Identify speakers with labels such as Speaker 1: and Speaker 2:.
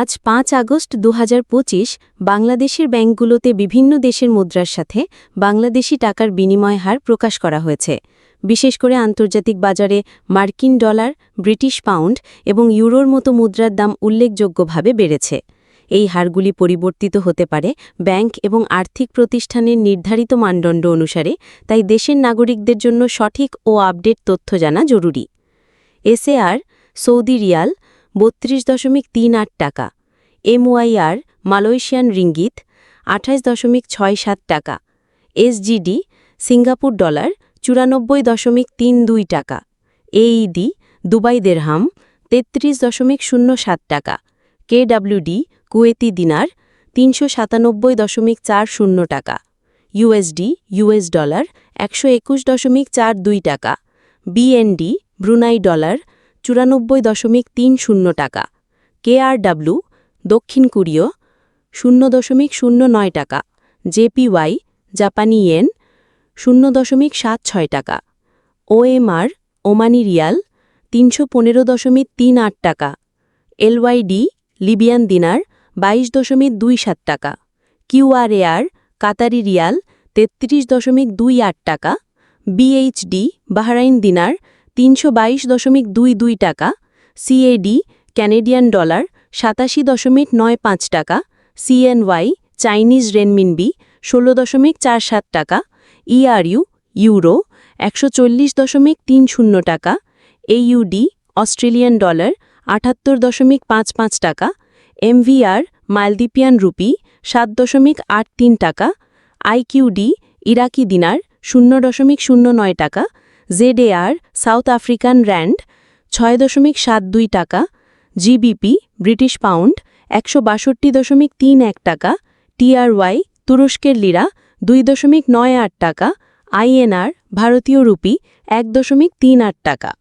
Speaker 1: আজ পাঁচ আগস্ট দু হাজার পঁচিশ বাংলাদেশের ব্যাংকগুলোতে বিভিন্ন দেশের মুদ্রার সাথে বাংলাদেশি টাকার বিনিময় হার প্রকাশ করা হয়েছে। বিশেষ করে আন্তর্জাতিক বাজারে মার্কিন ডলার, ব্রিটিশ পাউন্ড এবং ইউরোর মতো মুদ্রার দাম উল্লেখযোগ্যভাবে বেড়েছে। এই হারগুলি পরিবর্তিত হতে পারে ব্যাংক এবং আর্থিক প্রতিষ্ঠানের নির্ধারিত মানদণ্ড অনুসারে, তাই দেশের নাগরিকদের জন্য সঠিক ও আপডেট তথ্য জানা জরুরি। এসএআর, সৌদি রিয়াল বত্রিশ দশমিক তিন আট টাকা। এমওয়াইআর, মালয়েশিয়ান রিঙ্গিত, আঠাশ দশমিক ছয় সাত টাকা। এসজিডি, সিঙ্গাপুর ডলার, চুরানব্বই দশমিক তিন দুই টাকা। এইডি, দুবাই দেরহাম তেত্রিশ দশমিক শূন্য সাত টাকা। কেডাব্লিউডি, কুয়েতি দিনার, তিনশো সাতানব্বই দশমিক চার শূন্য টাকা। ইউএসডি, ইউএস ডলার, একশো একুশ দশমিক চার দুই টাকা। বিএনডি, ব্রুনাই ডলার চুরানব্বই দশমিক তিন শূন্য টাকা। কেআরডাব্লু দক্ষিণ কোরীয়, শূন্য দশমিক শূন্য নয় টাকা। জেপিওয়াই, জাপানি ইয়েন, শূন্য দশমিক সাত ছয় টাকা। ওএমআর, ওমানি রিয়াল, তিনশো পনেরো দশমিক তিন আট টাকা। এলওয়াইডি, লিবিয়ান দিনার, বাইশ দশমিক দুই সাত টাকা। কিউআরএআর, কাতারি রিয়াল, তেত্রিশ দশমিক দুই আট টাকা। বিএইচডি, বাহরাইন দিনার তিনশো বাইশ দশমিক দুই দুই টাকা সিএডি ক্যানেডিয়ান ডলার সাতাশি দশমিক নয় পাঁচ টাকা সিএনওয়াই চাইনিজ রেনমিনবি ষোলো দশমিক চার সাত টাকা ইআরইউ ইউরো একশো চল্লিশ দশমিক তিন শূন্য টাকা এইউডি অস্ট্রেলিয়ান ডলার আটাত্তর দশমিক পাঁচ পাঁচ টাকা এমভিআর মালদ্বীপিয়ান রুপি সাত দশমিক আট তিন টাকা আইকিউডি ইরাকি দিনার শূন্য দশমিক শূন্য নয় টাকা জেডএআর, সাউথ আফ্রিকান র্যান্ড, ছয় দশমিক সাত দুই টাকা, জিবিপি, ব্রিটিশ পাউন্ড, একশো বাষট্টি দশমিক তিন এক টাকা, টিআরওয়াই, তুরস্কের লিরা, দুই দশমিক নয় আট টাকা, আইএনআর, ভারতীয় রুপি, এক দশমিক তিন আট টাকা।